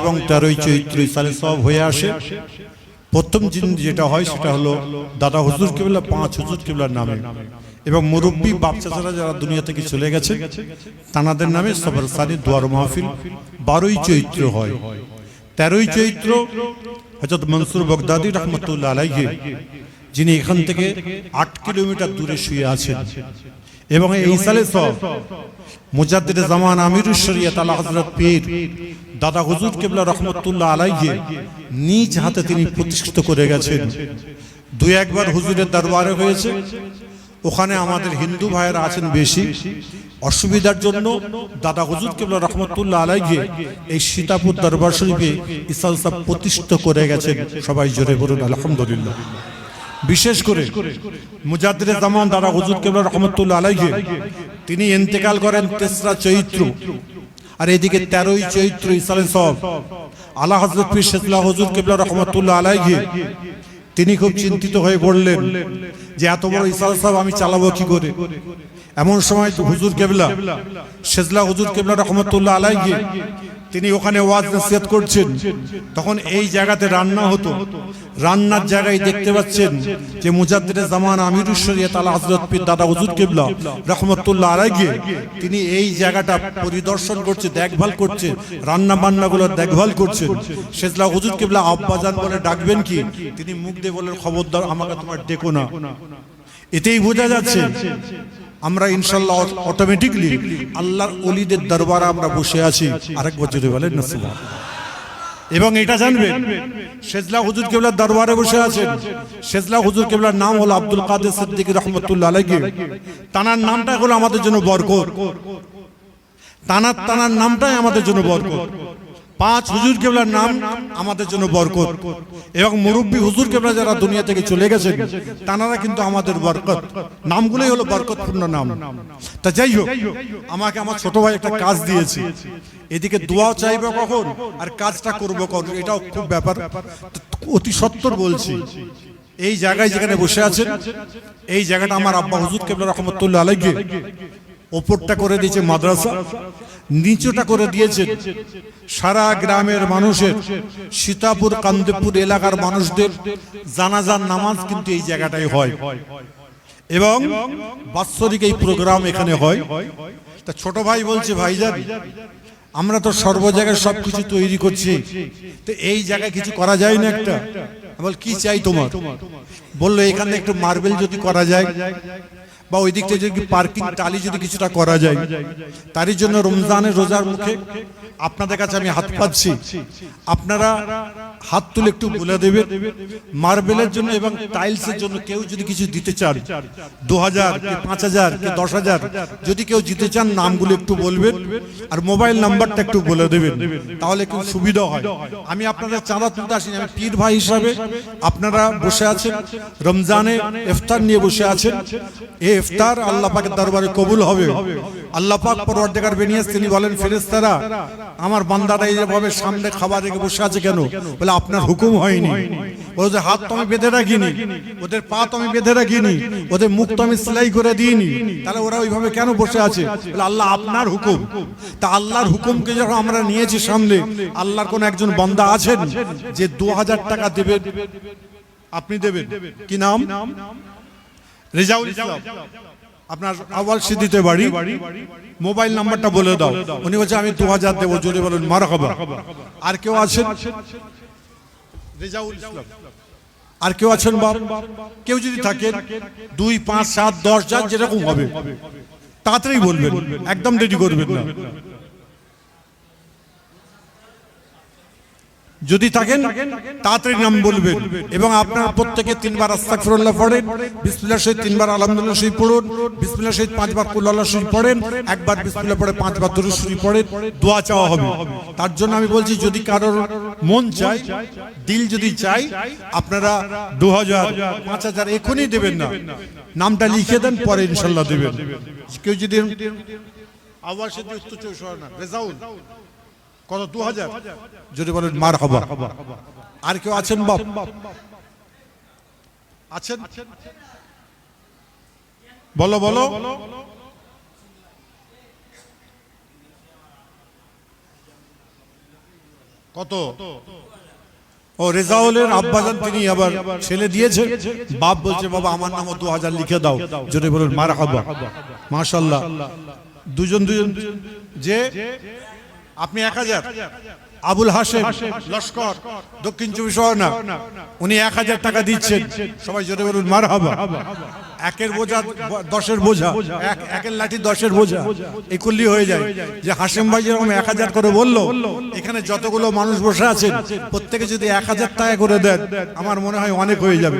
এবং তেরোই চৈত্র সালে সব হয়ে আসে। প্রথম দিন যেটা হয় সেটা হলো দাদা হুজুর কেবলা, পাঁচ হুজুর কেবলার নামে। এবং মুরব্বী বাচ্চারা যারা দুনিয়া থেকে চলে গেছে, তানাদের নামে সবার সানি দুয়ার মাহফিল বারোই চৈত্র হয়। তেরোই চৈত্র হজরত মনসুর বগদাদি রহমতুল্লাহ আলাইহে, যিনি এখান থেকে আট কিলোমিটার দূরে শুয়ে আছেন। এবং এই সালে সব মুজাদ্দিদ জামান আমিরুল শরিয়ত আলা হযরত পীর দাদা হুজুর কেবলা রহমতুল্লাহ আলাইহি নিজ হাতে তিনি প্রতিষ্ঠিত করে গেছেন। দুই একবার হুজুরের দরবারে হয়েছে। ওখানে আমাদের হিন্দু ভাইয়েরা আছেন বেশি। অসুবিধার জন্য দাদা হুজুর কেবলা রহমতুল্লাহ আলাইহি এই সীতাপুর দরবার শরীফে ইসাল সাহ প্রতিষ্ঠিত করে গেছেন। সবাই জোরে বলুন আলহামদুলিল্লাহ। বিশেষ করে মুজাদ্দিদ জামান দাদা হুজুর কেবলা রহমতুল্লাহ আলাইহি, তিনি ইন্তেকাল করেন তেসরা চৈত্র। আর এদিকে তেরোই চৈত্র ইসালে সব। আল্লাহ হজরত পীর শেখলা হুজুর কেবলা রহমতুল্লাহ আলাইহি, তিনি খুব চিন্তিত হয়ে পড়লেন যে এত বড় ইসাল সাহেব আমি চালাবো কি করে? এমন সময় হুজুর কেবলা শেজলা হুজুর কেবলা রহমতুল্লাহ আলাইহি তিনি ওখানে ওয়াজ নসিহত করছেন। তখন এই জায়গাতে রান্না হতো। রান্নার জায়গায় দেখতে পাচ্ছেন যে মুজাদ্দিদ জামান আমিরুল শরিয়ত আলা হযরত পীর দাদা হুজুর কিবলা রহমতুল্লাহ আলাইহি তিনি এই জায়গাটা পরিদর্শন করছে, দেখভাল করছে রান্না বান্নাগুলোর দেখভাল করছেন শেজলা হুজুর কিবলা আব্বাজান বলে ডাকবেন কি? তিনি মুখ দিয়ে বলেন খবরদার, আমাকে তোমার ডেকো না। এতেই বোঝা যাচ্ছে আমরা ইনশাল্লাহ অটোমেটিকলি আল্লাহর অলিদের দরবারে আমরা বসে আছি আরেক বছরে এবং এটা জানবেন শেজলা হুজুর কেবলার দরবারে বসে আছেন। শেজলা হুজুর কেবলার নাম হলো আব্দুল কাদের সিদ্দিক রহমতুল্লাহ আলাইহি। তানার নামটা হলো আমাদের জন্য বরকত। তানার তানার নামটাই আমাদের জন্য বরকত। পাঁচ হুজুর কেবলার নাম আমাদের জন্য বরকত। এবং মুরব্বী হুজুর কেবলা যারা দুনিয়া থেকে চলে গেছেন, তানারা কিন্তু আমাদের বরকত। নামগুলোই হলো বরকতপূর্ণ নাম। তা যাই হোক, আমাকে আমার ছোট ভাই একটা কাজ দিয়েছে। এদিকে দোয়া চাইবে কখন আর কাজটা করব কখন, এটাও খুব ব্যাপার। অতি সত্তর বলছি। এই জায়গায় যেখানে বসে আছেন, এই জায়গাটা আমার আব্বা হুজুর কেবলা রহমতুল্লাহ আলাইকে ওপরটা করে দিয়েছে মাদ্রাসা। নিচুটা করে দিয়েছেন। সারা গ্রামের মানুষের, সীতাপুর, কান্দেপুর এলাকার মানুষদের জানাজার নামাজ কিন্তু এই জায়গাটায় হয়। এবং বাৎসরিক এই প্রোগ্রাম এখানে হয়। তা ছোট ভাই বলছে, ভাইজান, আমরা তো সর্ব জায়গায় সবকিছু তৈরি করছি। তো এই জায়গায় কিছু করা যায় না একটা? বল, কি চাই তোমার? বলল, এখানে একটু মার্বেল যদি করা যায়। বা ওই দিক থেকে যদি পার্কিং টালি যদি কিছুটা করা যায়, তারই জন্য রমজানের রোজার মুখে আপনাদের কাছে আমি হাত পাচ্ছি আপনারা হাত তুলে একটু বলে দেবেন, মার্বেলের জন্য এবং টাইলসের জন্য কেউ যদি কিছু দিতে চান দু হাজার পাঁচ হাজার কি দশ হাজার যদি কেউ দিতে চান নামগুলো একটু বলবেন আর মোবাইল নাম্বারটা একটু বলে দেবেন, তাহলে খুব সুবিধা হয়। আমি আপনাদের চাঁদা তুলতে আসিনি, আমি পীর ভাই হিসাবে আপনারা বসে আছেন, রমজানে ইফতার নিয়ে বসে আছেন এই ইফতার আল্লাহ পাকের দরবারে কবুল হবে। আল্লাহ পাক পরওয়ারদিগার বেনিয়াস তিনি বলেন ফেরেশতারা আমার বান্দারা এইভাবে সামনে খাবার রেখে বসে আছে কেন? বলে আপনার হুকুম হয়নি। ওদের হাত তো আমি বেঁধে রাখিনি। ওদের পা তো আমি বেঁধে রাখিনি। ওদের মুখ তো আমি সেলাই করে দিইনি। তাহলে ওরা ওইভাবে কেন বসে আছে? বলে আল্লাহ আপনার হুকুম। তা আল্লাহর হুকুমকে যখন আমরা নিয়েছি সামনে আল্লাহর কোন একজন বান্দা আছেন যে দু হাজার টাকা দেবেন আপনি দেবেন। কি নাম? রেজাউল ইসলাম। আপনার আওয়াল সিদ্দিতে বাড়ি। মোবাইল নাম্বারটা বলে দাও। উনি বলছে আমি দু হাজার দেবো জোরে বলুন মারা খবর আর কেউ আছেন? রেজাউল ইসলাম। আর কেউ আছেন বাপ? কেউ যদি থাকেন দুই পাঁচ সাত দশ যার যেরকম হবে তাড়াতাড়ি বলবেন। একদম রেডি করবেন না। যদি থাকেন, তাড়াতাড়ি নাম বলবেন। এবং আপনার প্রত্যেকে তিনবার আস্তাগফিরুল্লাহ পড়েন, বিসমিল্লাহ শহীদ তিনবার আলহামদুলিল্লাহ শরীফ পড়ুন, বিসমিল্লাহ শহীদ পাঁচবার কুল্লাহ শরীফ পড়েন, একবার বিসমিল্লাহ পড়ে পাঁচবার দরুদ শরীফ পড়েন, দোয়া চাওয়া হবে। তার জন্য আমি বলছি, যদি কারোর মন চায়, দিল যদি চাই আপনারা দু হাজার পাঁচ হাজার এখনই দেবেন না। নামটা লিখে দেন, পরে ইনশাল্লাহ দেবেন। কেউ যদি আওয়াজে চৌষ না, রেজাউল। কত? দু হাজার যদি বলেন মার হবা আর কেউ আছেন বাপ? আছেন? বলো বলো। কত? ও রেজাউলের আব্বাজান তিনি আবার ছেলে দিয়েছে। বাপ বলছে বাবা আমার নামও দু হাজার লিখে দাও। জোরে বলুন মার হাবা মাশাল্লাহ দুজন দুজন। যে আপনি এক হাজার। আবুল হাসেম লস্কর, দক্ষিণ চব্বিশ পরগনা, উনি এক হাজার টাকা দিচ্ছেন। সবাই জোরে বলুন মার হাবা একের বোঝা, দশের বোঝা। এক, একের লাঠি, দশের বোঝা। এই করলি হয়ে যায়। যে হাসেম ভাই যেরকম এক হাজার করে বলল, এখানে যতগুলো মানুষ বসে আছেন, প্রত্যেকে যদি এক হাজার টাকা করে দেন, আমার মনে হয় অনেক হয়ে যাবে?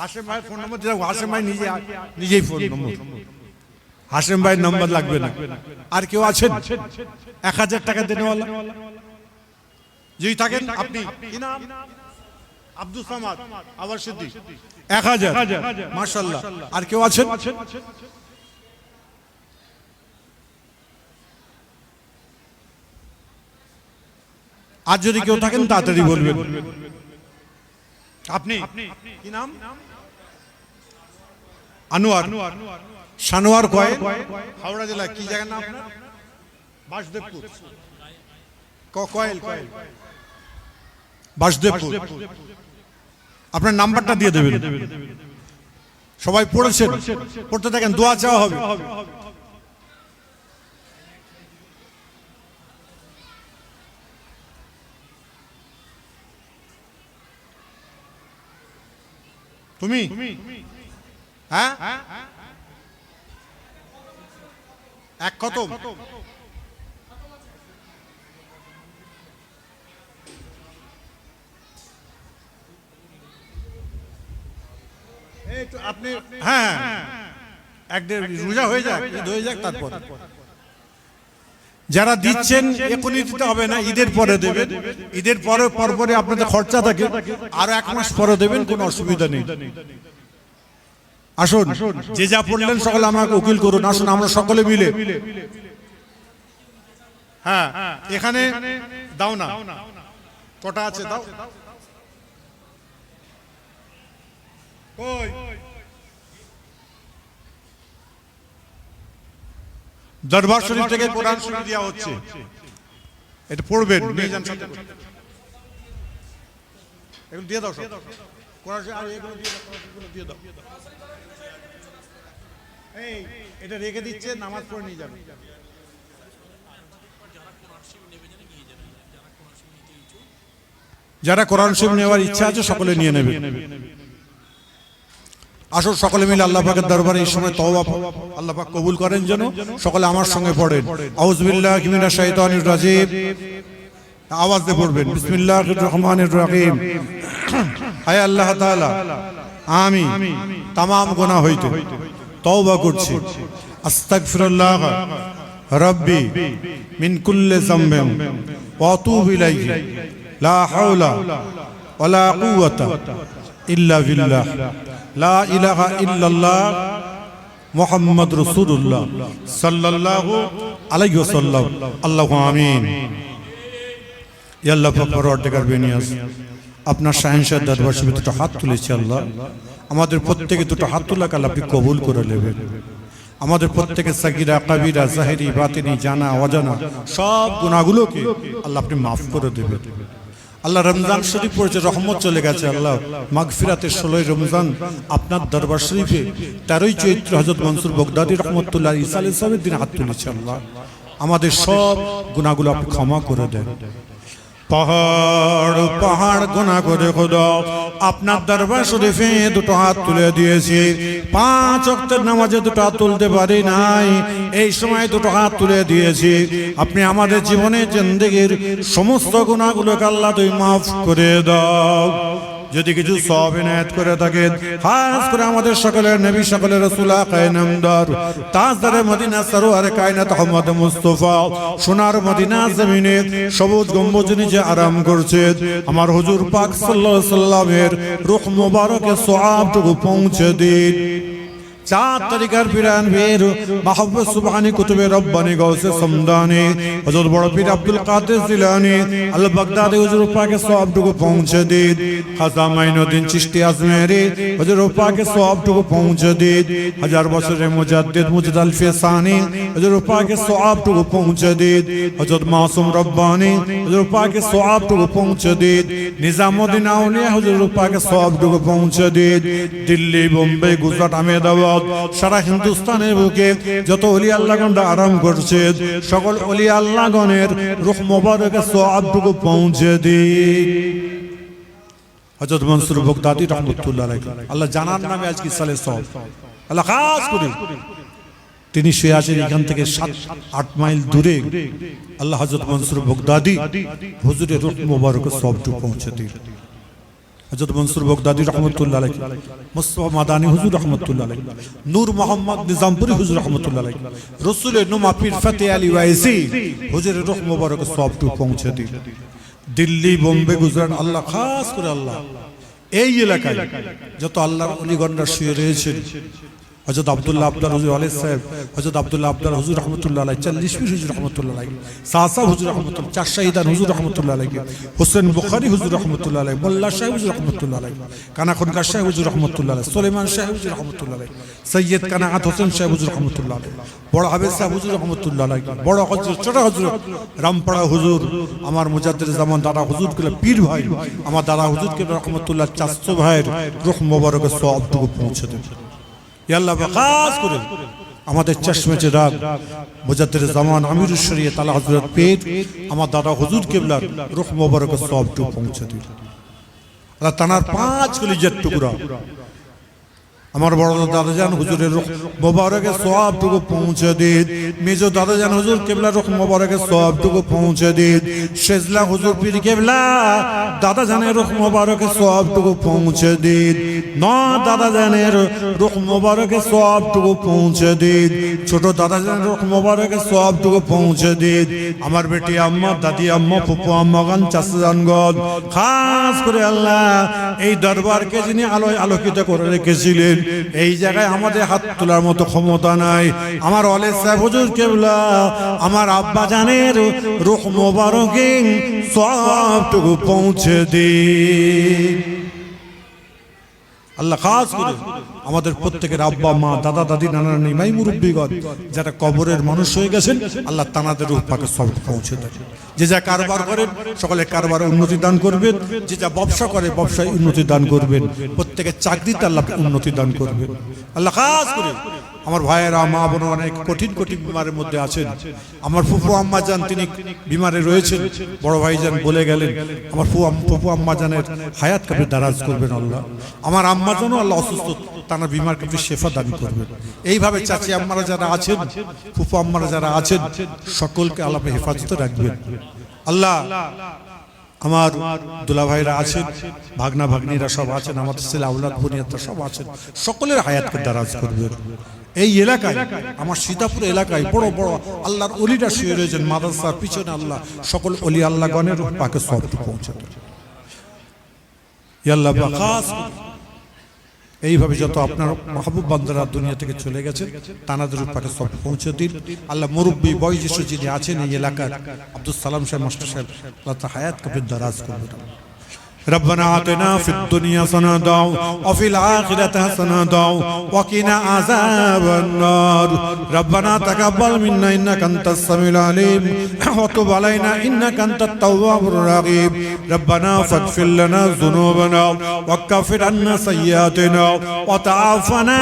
হাসেম ভাই ফোন নম্বর হাসেম ভাই নিজে, নিজেই ফোন নম্বর হাসেম ভাইয়ের নম্বর লাগবে না। আর কেউ আছেন? এক হাজার টাকা দেনেওয়ালা যদি থাকেন আপনি। আব্দুল সামাদ আবার সিদ্দি এক হাজার। মার্শাল্লাহ আর কেউ আছেন? আর যদি কেউ থাকেন তাড়াতাড়ি বলবেন। আপনি? কি নাম আনোয়ার। সানোয়ার কয়? হাওড়া জেলা কি জায়গার নাম আপনার? বাসদেবপুর। কয়েল কয়েল। বাসদেবপুর। আপনার নাম্বারটা দিয়ে দেবেন। সবাই পড়েছেন? পড়তে থাকেন দোয়া চাওয়া হবে। তুমি? হ্যাঁ? এক খতম আপনি হ্যাঁ হ্যাঁ। এক দেড় রোজা হয়ে যাক ঈদ হয়ে যাক তারপর। যারা দিচ্ছেন এখনই দিতে হবে না ঈদের পরে দেবেন। ঈদের পরে পরপরে আপনাদের খরচা থাকে। আর এক মাস পরে দেবেন কোনো অসুবিধা নেই। আসুন। যে যা পড়লেন সকলে আমাকে উকিল করুন। আসুন আমরা সকলে মিলে। হ্যাঁ এখানে দাও না। কটা আছে? দাও। দরবার শরীফ থেকে কোরআন শরীফ দেওয়া হচ্ছে। এটা পড়বেন নিয়ে যান করে। দিয়ে দাও সব। এটা রেখে দিচ্ছে, নামাজ পড়ে নিয়ে যাবে। যারা কোরআন শরীফ নেওয়ার ইচ্ছা আছে, সকলে নিয়ে নেবে। আসুন, সকলে মিলে আল্লাহ পাকের দরবারে এই সময় তওবা আল্লাহ পাক কবুল করেন যেন সকলে আমার সঙ্গে পড়েন। আওয়াজ দিয়ে পড়বেন। বিসমিল্লাহির রহমানির রহিম। আয় আল্লাহ তাআলা। আমি তামাম গুনাহ হইতে। তওবা করছি। আস্তাগফিরুল্লাহ। রাব্বি মিন কুল্লি যামবিন ওয়া ইলাইহি। লা হাওলা ওয়ালা কুওয়াতা ইল্লা বিল্লাহ। লা ইলাহা ইল্লাল্লাহ মুহাম্মদ রাসূলুল্লাহ সাল্লাল্লাহু আলাইহি ওয়াসাল্লাম। আল্লাহু আমিন। ইয়া আল্লাহ পাক পরওয়ারদিগার বিনিয়াস। আপনার শাহেনশাহ দরবার শরীফে দুটো হাত তুলেছে আল্লাহ। আমাদের প্রত্যেকে দুটো হাত তোলা কাল আপনি কবুল করে নেবেন। আমাদের প্রত্যেকের সাকিরা কাবিরা জাহেরি বাতিনি জানা অজানা সব গুণাগুলোকে আল্লাহ আপনি মাফ করে দেবেন। আল্লাহ রমজান শরীফ পড়েছে রহমত চলে গেছে আল্লাহ। মাগফিরাতের ষোলোই রমজান আপনার দরবার শরীফে তেরোই চৈত্র হজরত মনসুর বগদাদি রহমতুল্লাহ ইসা আলী সাহেবের দিন হাত তুলেছে আল্লাহ। আমাদের সব গুণাগুলো আপনি ক্ষমা করে দেন। পাহাড় পাহাড় গোনা করে খোদা, আপনার দরবার শরীফে দুটো হাত তুলে দিয়েছি। পাঁচ অক্টের নামাজে দুটো হাত তুলতে পারি নাই, এই সময় দুটো হাত তুলে দিয়েছি। আপনি আমাদের জীবনে জিন্দগির সমস্ত গুণাগুলোকে আল্লাহ তুই মাফ করে দাও। যদি কিছু সব এনায়ত করে থাকে, খাস করে আমাদের সকলের নবী, সকলের রসুলা কায়নামদার তাজদারে মদিনা, সরোয়ার কায়নাত আহমদ মুস্তফা, সোনার মদিনা জমিনে সবুজ গম্বুজ নিচে আরাম করছে। আমার হুজুর পাক সাল্লাল্লাহু আলাইহি সাল্লামের রূহ মুবারকে সওয়াবটুকু পৌঁছে দিন। চার তারিখার পিরান বীর মাহবুব সুবহানি কুতুবে রব্বানি গৌসে সমদানি হযরত বড় পীর আব্দুল কাদের জিলানি আল বাগদাদি হুজুর পাকে সবটুকু পৌঁছে দিন খাজা মাইনুদ্দিন চিশতি আজমেরি, হুজুর পাকে সবটুকু পৌঁছে দিন হাজার বছরের মুজাদ্দিদ মুজিদ আল ফিসানি, হুজুর পাকে সবটুকু পৌঁছে দিন হযরত মাসুম রব্বানি, হুজুর পাকে সবটুকু পৌঁছে দিন নিজামুদ্দিন আউলিয়া, হুজুর পাকে সবটুকু পৌঁছে দিন দিল্লি, বোম্বে, গুজরাট, আহমেদাবাদ সারা হিন্দুস্তানের বুকে যত অলি আল্লাহগণরা আরাম করছে, সকল অলি আল্লাহগণের রুখ মোবারকে সবটুকু পৌঁছে দিন হজরত মনসুর বগদাদি রহমতুল্লাহ আল্লাহ জানার নামে আজকে সালে সব আল্লাহ খাস করে। তিনি শুয়ে আছেন এখান থেকে সাত, আট মাইল দূরে। আল্লাহ হজরত মনসুর বগদাদি হুজুরের রুখ মোবারক সবটুকু পৌঁছে দিন হজরত মনসুর বগদাদি রহমতুল্লাহ আলাইহি। মুস্তফা মাদানি হুজুর রহমতুল্লাহ আলাইহি। নূর মোহাম্মদ নিজামপুরি হুজুর রহমতুল্লাহ আলাইহি। রসুলের নুমা পীর ফতে আলী ওয়াইসি হুজুরের রুখ মুবারক সবটু পৌঁছে দিন দিল্লি, বোম্বে, গুজরাট, আল্লাহ, খাস করে আল্লাহ। এই এলাকায় যত আল্লাহর অলিগণরা শুয়ে রয়েছেন হজরত আব্দুল্লাহ আব্দাল হুজুর আলী সাহেব হজরত আব্দুল্লাহ আব্দাল হুজুর রহমতুল্লাহ আলাই চল্লিশ পীর হুজুর রহমতুল্লাহ আলাই সাহসা হুজুর রহমতুল্লাহ, চার শাহিদান হুজুর রহমতুল্লাহ আলাই হোসেন বুখারি হুজুর রহমতুল্লাহ আলাই মোল্লা সাহেব হুজুর রহমতুল্লাহ আলাই কানাখনকার সাহেব হুজুর রহমতুল্লাহ আলাই সোলেমান সাহেব হুজুর রহমতুল্লাহ আলাই সৈয়দ কানাহাত হোসেন সাহেব হুজুর রহমতুল্লাহ আলাই বড় হাবেদ সাহেব হুজুর রহমতুল্লাহ আলাই বড় হজরত ছোট হজরত রামপাড়া হুজুর, আমার মুজাদ্দিদ জামান দাদা হুজুর কেলা পীর ভাই, আমার দাদা হুজুর কেলা রহমতুল্লাহ চাচতো ভাইয়ের রুখ মোবারকে সবটুকু পৌঁছে দেবে আমাদের চশমেচে রাগ মুজাদ্দের জামান আমির শরীয়ত আলা হযরত পেট, আমার দাদা হুজুর কেবলার রুখ মোবারক সবটুকু পৌঁছে দিল। আল্লাহ তানার পাঁচ কলিজার টুকরা আমার বড় দাদা জান হুজুরের রুখ মোবারকে সবটুকু পৌঁছে দিন মেজো দাদা জান হুজুর কেবলা রুখ মোবারকে সবটুকু পৌঁছে দিন শেজলা হুজুর পীর কেবলা দাদা জানের রুখ মোবারকে সবটুকু পৌঁছে দিন ন দাদা জানের রুখ মোবারকে সবটুকু পৌঁছে দিন ছোট দাদা জানের রুখ মোবারকে সবটুকু পৌঁছে দিন আমার বেটি আম্মা, দাদি আম্মা ফুপু আম্মা, গান চাষানগণ খাস করে আল্লাহ, এই দরবারকে যিনি আলোয় আলোকিত করে রেখেছিলেন এই জায়গায় আমাদের হাত তোলার মতো ক্ষমতা নাই। আমার অলেজ সাহেব হুজুর কেবলা আমার আব্বা জানের রুখ মোবারকিং সবটুকু পৌঁছে দিন আল্লাহ খাস করে আমাদের প্রত্যেকের আব্বা, মা, দাদা, দাদি, নানা, নানি, মাই মুরব্বীগণ, যারা কবরের মানুষ হয়ে গেছেন, আল্লাহ তানাদের রূপ পাকে সব পৌঁছে দেয় যে যা কারবার করেন, সকলে কারবার উন্নতি দান করবেন। যে যা ব্যবসা করে, ব্যবসায় উন্নতি দান করবেন। প্রত্যেকের চাকরিতে আল্লাহ উন্নতি দান করবেন। আল্লাহ খাস করে আমার ভাইয়েরা, মা বোন অনেক কঠিন কঠিন বিমারের মধ্যে আছেন। আমার ফুফু আম্মা যান, তিনি বিমারে রয়েছেন। বড় ভাইজান বলে গেলেন, আমার ফুফু আম্মা জানের হায়াত কাপে দারাজ করবেন আল্লাহ। আমার আম্মা জানও আল্লাহ অসুস্থ, তারা বিমার কাপে শেফা দান করবেন এইভাবে চাচি আম্মারা যারা আছেন, ফুফু আম্মারা যারা আছেন, সকলকে আল্লাহ হেফাজতে রাখবেন। আল্লাহ আমার দুলা ভাইরা আছেন, ভাগনা ভাগ্নিরা সব আছেন, আমাদের ছেলে আউলাদ বুনিয়াদরা সব আছেন, সকলের হায়াতকে দারাজ করবেন। এই এলাকায়, আমার সীতাপুর এলাকায় বড় বড় আল্লাহর অলিরা শুয়ে রয়েছেন, মাদ্রাসার পিছনে আল্লাহ, সকল অলি আল্লাহ গণের পাকে সব পৌঁছে দেন। ইয়া আল্লাহ খাস এইভাবে যত আপনার মাহবুব বান্দারা দুনিয়া থেকে চলে গেছে, তানাদের পাকে সব পৌঁছে দিন। আল্লাহ মুরব্বী বয়োজ্যেষ্ঠ যিনি আছেন এই এলাকার আব্দুল সালাম সাহেব, মাস্টার সাহেব, আল্লাহ হায়াত কবির দারাজ করবেন ربنا آتنا في الدنيا حسنة وفي الآخرة حسنة وقنا عذاب النار ربنا تقبل منا إنك أنت السميع العليم وتب علينا إنك أنت التواب الرحيم ربنا فاغفر لنا ذنوبنا وكفر عنا سيئاتنا وتعافنا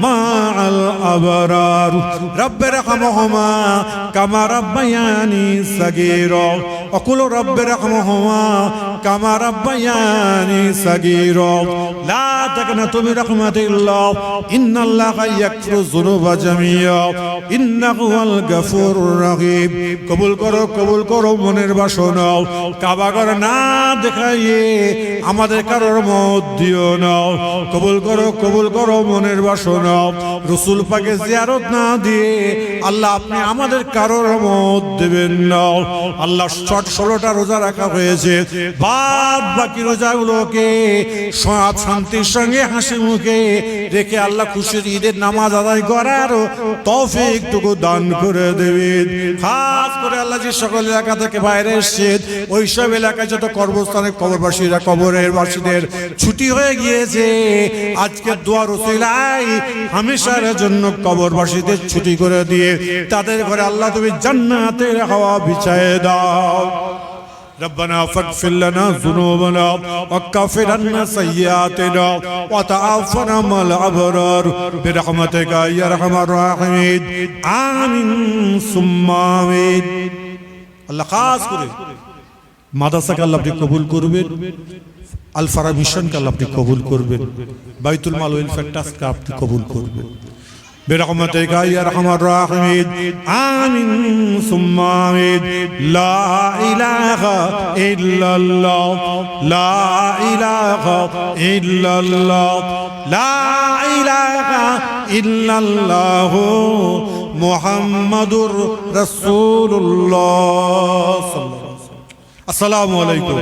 مع الأبرار رب ارحمهما كما ربياني صغيرا وقل رب ارحمهما كما ربياني صغيرا لا تقنطوا من رحمة الله إن الله يغفر الذنوب جميعا إنه هو الغفور الرحيم কবুল করো কবুল করো মনের বাসনা কাবাগর না দেখাইয়ে আমাদের কারোর মত দিও না কবুল করো কবুল করো মনের বাসনা রসুল পাকে জিয়ারত না দিয়ে আল্লাহ আপনি আমাদের কারোর মত দেবেন না আল্লাহ শট ষোলোটা রোজা রাখা হয়েছে বা বাদ বাকি রোজাগুলোকে সৎ শান্তির সঙ্গে, হাসি মুখে রেখে আল্লাহ খুশির ঈদের নামাজ আদায় করার তৌফিকটুকু দান করে দেবেন খাস করে আল্লাহ যে সকল এলাকা থেকে বাইরে এসছে, ওই সব এলাকায় যত কর্মস্থানে কবরবাসীরা কবরের বাসীদের ছুটি হয়ে গিয়েছে, আজকে দোয়ার ওসিলাই হামেশার জন্য কবরবাসীদের ছুটি করে দিয়ে, তাদের ঘরে আল্লাহ তুমি জান্নাতের হাওয়া বিছায় দাও। ربنا فاغفر لنا ذنوبنا وكفر عنا سيئاتنا وتعافنا مع الابرار برحمتك يا ارحم الراحمين آمين ثم آمين আল্লাহ খাস করে মাদ্রাসাকে আল্লাহ আপনি কবুল করবেন আলফারা মিশনকে আল্লাহ আপনি কবুল করবেন বাইতুল মাল ওয়েলফেয়ার ট্রাস্টকে আপনি কবুল করবেন برحمتك يا ارحم الراحمين آمين ثم آمين لا إله إلا الله لا إله إلا الله لا إله إلا الله محمد رسول الله صلى الله عليه وسلم السلام عليكم